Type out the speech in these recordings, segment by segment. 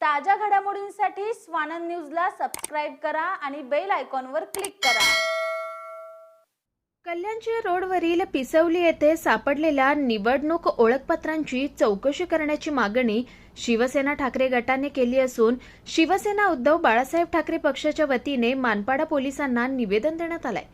ताज्या घडामोडींसाठी स्वानंद न्यूजला सबस्क्राईब करा आणि बेल आयकॉनवर क्लिक करा. कल्याणचे रोडवरील पिसवली येथे सापडलेल्या निवडणूक ओळखपत्रांची चौकशी करण्याची मागणी शिवसेना ठाकरे गटाने केली असून शिवसेना उद्धव बाळासाहेब ठाकरे पक्षाच्या वतीने मानपाडा पोलिसांना निवेदन देण्यात आलंय.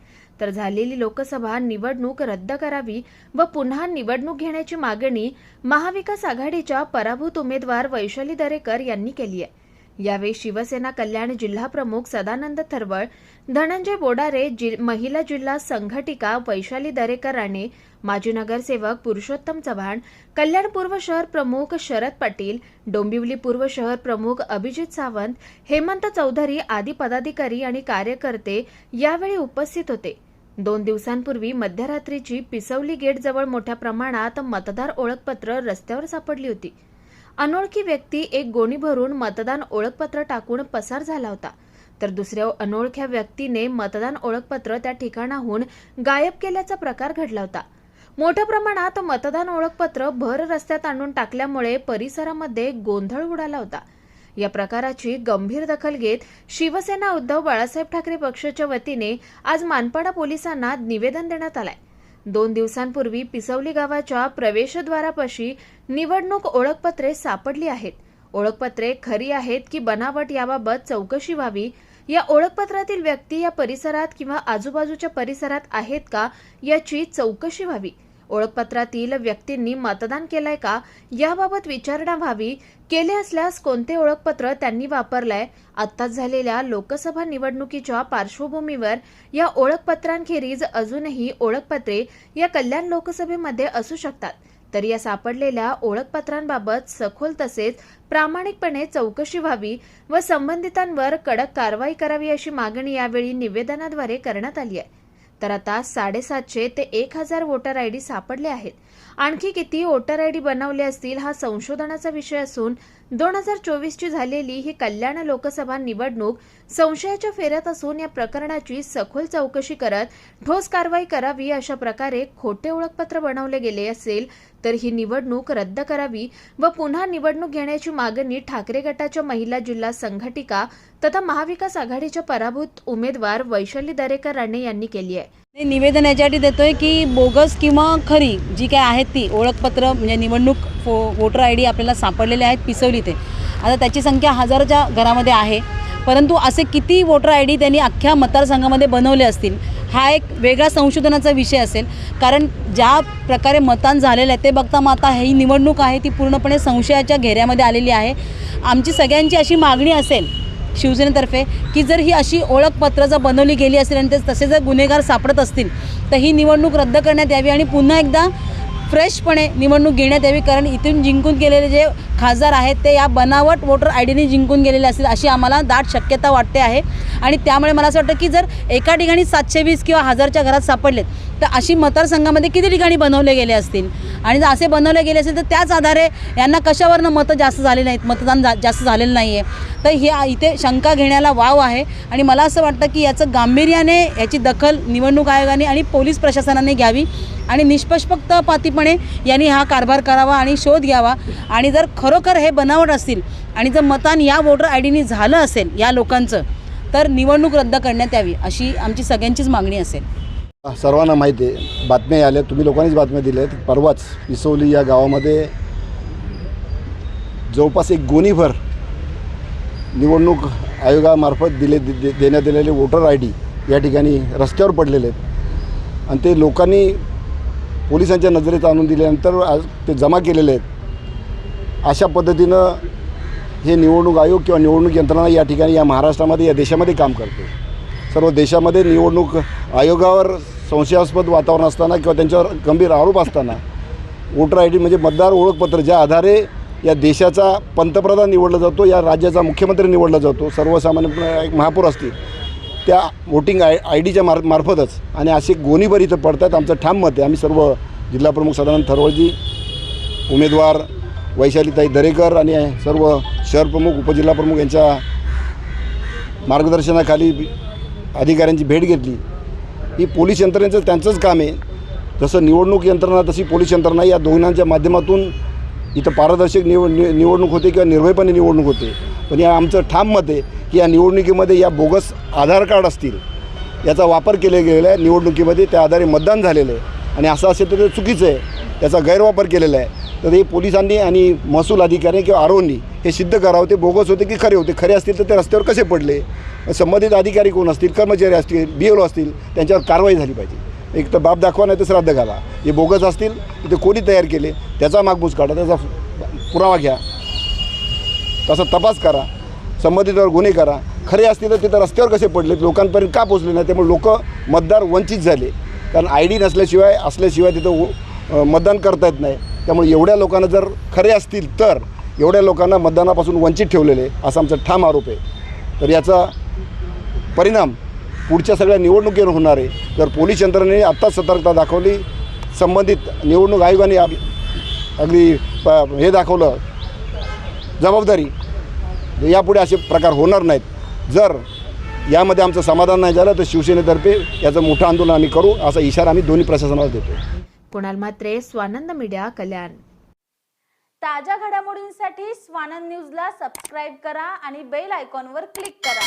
तर झालेली लोकसभा निवडणूक रद्द करावी व पुन्हा निवडणूक घेण्याची मागणी महाविकास आघाडीच्या पराभूत उमेदवार वैशाली दरेकर यांनी केली आहे. यावेळी शिवसेना कल्याण जिल्हा प्रमुख सदानंद थरवळ धनंजय बोडारे जि महिला जिल्हा संघटिका वैशाली दरेकर राणे माजी नगरसेवक पुरुषोत्तम चव्हाण कल्याण पूर्व शहर प्रमुख शरद पाटील डोंबिवली पूर्व शहर प्रमुख अभिजित सावंत हेमंत चौधरी आदी पदाधिकारी आणि कार्यकर्ते यावेळी उपस्थित होते. दोन दिवसांपूर्वी मध्यरात्रीची पिसवली गेटजवळ मोठ्या प्रमाणात मतदार ओळखपत्र रस्त्यावर सापडली होती. अनोळखी व्यक्ती एक गोणी भरून मतदान ओळखपत्र टाकून पसार झाला होता. तर दुसऱ्या अनोळख्या व्यक्तीने मतदान ओळखपत्र त्या ठिकाणाहून गायब केल्याचा प्रकार घडला होता. मोठ्या प्रमाणात मतदान ओळखपत्र भर रस्त्यात आणून टाकल्यामुळे परिसरामध्ये गोंधळ उडाला होता. या प्रकाराची गंभीर दखल घेत शिवसेना उद्धव बाळासाहेब ठाकरे पक्षाच्या वतीने आज मानपाडा पोलिसांना निवेदन देण्यात आलंय. दोन दिवसांपूर्वी पिसवली गावाच्या प्रवेशद्वारापाशी निवडणूक ओळखपत्रे सापडली आहेत. ओळखपत्रे खरी आहेत की बनावट याबाबत चौकशी व्हावी? या ओळखपत्रातील व्यक्ती या परिसरात किंवा आजूबाजूच्या परिसरात आहेत का? याची चौकशी व्हावी. ओळखपत्रातील व्यक्तींनी मतदान केलंय का? याबाबत विचारणा व्हावी. केले असल्यास कोणते ओळखपत्र त्यांनी वापरलंय? आत्ताच झालेल्या लोकसभा निवडणुकीच्या पार्श्वभूमीवर या ओळखपत्रांखेरीज अजूनही ओळखपत्रे या कल्याण लोकसभेमध्ये असू शकतात. तर या सापडलेल्या ओळखपत्रांबाबत सखोल तसेच प्रामाणिकपणे चौकशी व्हावी व संबंधितांवर कडक कारवाई करावी अशी मागणी यावेळी निवेदनाद्वारे करण्यात आली आहे. तर आता साडेसातशे ते एक हजार वोटर आय डी सापडले आहेत. आणखी किती वोटर आय डी बनवले असतील हा संशोधनाचा विषय असून दोन हजार चोवीसची झालेली ही कल्याण लोकसभा निवडणूक संशयाच्या फेऱ्यात असून या प्रकरणाची सखोल चौकशी करत ठोस कारवाई करावी अशा प्रकारे खोटे ओळखपत्र बनवले गेले असेल तर ही निवडणूक रद्द करावी व पुन्हा निवडणूक घेण्याची मागणी ठाकरे गटाच्या महिला जिल्हा संघटिका तथा महाविकास आघाडीच्या पराभूत उमेदवार वैशाली दरेकर राणे यांनी केली आहे. ते निवेदन याच्यासाठी देतोय की बोगस किंवा खरी जी काय आहेत ती ओळखपत्र म्हणजे निवडणूक फो वोटर आय डी आपल्याला सापडलेले आहेत पिसवली ते. आता त्याची संख्या हजारच्या घरामध्ये आहे. परंतु असे किती वोटर आय डी त्यांनी अख्ख्या मतदारसंघामध्ये बनवले असतील हा एक वेगळा संशोधनाचा विषय असेल. कारण ज्या प्रकारे मतदान झालेलं आहे ते बघता मग आता ही निवडणूक आहे ती पूर्णपणे संशयाच्या घेऱ्यामध्ये आलेली आहे. आमची सगळ्यांची अशी मागणी असेल शिवसेनेतर्फे की जर ही अशी ओळखपत्र जर बनवली गेली असेल आणि ते तसे जर गुन्हेगार सापडत असतील तर ही निवडणूक रद्द करण्यात यावी आणि पुन्हा एकदा फ्रेशपणे निवडणूक घेण्यात यावी कारण इथून जिंकून गेलेले जे खासदार आहेत ते या बनावट वोटर आय डीने जिंकून गेलेले असतील अशी आम्हाला दाट शक्यता वाटते आहे. आणि त्यामुळे मला असं वाटतं की जर एका ठिकाणी सातशे वीस किंवा हजारच्या घरात सापडलेत तर अशी मतदारसंघामध्ये किती ठिकाणी बनवले गेले असतील? आणि जर असे बनवले गेले असेल तर त्याच आधारे यांना कशावरनं मतं जास्त झाले नाहीत मतदान जा जास्त झालेलं नाही आहे तर हे इथे शंका घेण्याला वाव आहे. आणि मला असं वाटतं की याचं गांभीर्याने याची दखल निवडणूक आयोगाने आणि पोलीस प्रशासनाने घ्यावी. आणि निष्पक्षपातीपणे यांनी हा कारभार करावा आणि शोध घ्यावा. आणि जर खरोखर हे बनावट असतील आणि जर मतदान या वोटर आय डीनी झालं असेल या लोकांचं तर निवडणूक रद्द करण्यात यावी अशी आमची सगळ्यांचीच मागणी असेल. सर्वांना माहिती आहे बातम्या आल्या तुम्ही लोकांनीच बातम्या दिल्या आहेत परवाच पिसोली या गावामध्ये जवळपास एक गोणीभर निवडणूक आयोगामार्फत दिले दे दे- देण्यात आलेले वोटर आय डी या ठिकाणी रस्त्यावर पडलेले आहेत. आणि ते लोकांनी पोलिसांच्या नजरेत आणून दिल्यानंतर आज ते जमा केलेले आहेत. अशा पद्धतीनं हे निवडणूक आयोग किंवा निवडणूक यंत्रणा या ठिकाणी या महाराष्ट्रामध्ये या देशामध्ये काम करते. सर्व देशामध्ये निवडणूक आयोगावर संशयास्पद वातावरण असताना किंवा त्यांच्यावर गंभीर आरोप असताना वोटर आय डी म्हणजे मतदार ओळखपत्र ज्या आधारे या देशाचा पंतप्रधान निवडला जातो या राज्याचा मुख्यमंत्री निवडला जातो सर्वसामान्य एक महापौर असतील त्या वोटिंग आय आय डीच्या मार मार्फतच. आणि असे गोणीभर इथं पडतात आमचं ठाम मत आहे. आम्ही सर्व जिल्हाप्रमुख सदानंद थरवळजी उमेदवार वैशालीताई दरेकर आणि सर्व शहरप्रमुख उपजिल्हाप्रमुख यांच्या मार्गदर्शनाखाली अधिकाऱ्यांची भेट घेतली. ही पोलीस यंत्रणेचं त्यांचंच काम आहे. जसं निवडणूक यंत्रणा तशी पोलीस यंत्रणा या दोघांच्या माध्यमातून इथं पारदर्शक निव नि निवडणूक होते किंवा निर्भयपणे निवडणूक होते. पण या आमचं ठाम मत आहे की या निवडणुकीमध्ये या बोगस आधार कार्ड असतील याचा वापर केला गेलेला आहे. निवडणुकीमध्ये त्या आधारे मतदान झालेलं आहे. आणि असं असेल तर ते चुकीचं आहे. त्याचा गैरवापर केलेला आहे. तर हे पोलिसांनी आणि महसूल अधिकारी किंवा आरोनी हे सिद्ध करावं ते बोगस होते की खरे होते. खरे असतील तर ते रस्त्यावर कसे पडले? संबंधित अधिकारी कोण असतील कर्मचारी असतील बी एल असतील त्यांच्यावर कारवाई झाली पाहिजे. एक तर बाप दाखवा नाही तर श्राद्ध घाला. हे बोगस असतील ते कोणी तयार केले? त्याचा मागमूस काढा त्याचा पुरावा घ्या. तसा तपास करा संबंधितवर गुन्हे करा. खरे असतील तर तिथं रस्त्यावर कसे पडले लोकांपर्यंत का पोचले नाही त्यामुळे लोक मतदार वंचित झाले. कारण आय डी नसल्याशिवाय असल्याशिवाय तिथं मतदान करता येत नाही. त्यामुळे एवढ्या लोकांना जर खरे असतील तर एवढ्या लोकांना मतदानापासून वंचित ठेवलेले असा आमचा ठाम आरोप आहे. तर याचा परिणाम पुढच्या सगळ्या निवडणुकीवर होणार आहे. जर पोलीस यंत्रणेने आत्ताच सतर्कता दाखवली संबंधित निवडणूक आयोगाने अगदी प- हे दाखवलं जबाबदारी. यापुढे असे प्रकार होणार नाहीत. जर यामध्ये आमचं समाधान नाही झालं तर शिवसेनेतर्फे याचं मोठं आंदोलन आम्ही करू असा इशारा आम्ही दोन्ही प्रशासनाला देतो. कुणाल म्हात्रे स्वानंद मीडिया कल्याण. ताज्या घडामोडींसाठी स्वानंद न्यूजला सबस्क्राईब करा आणि बेल आयकॉनवर क्लिक करा.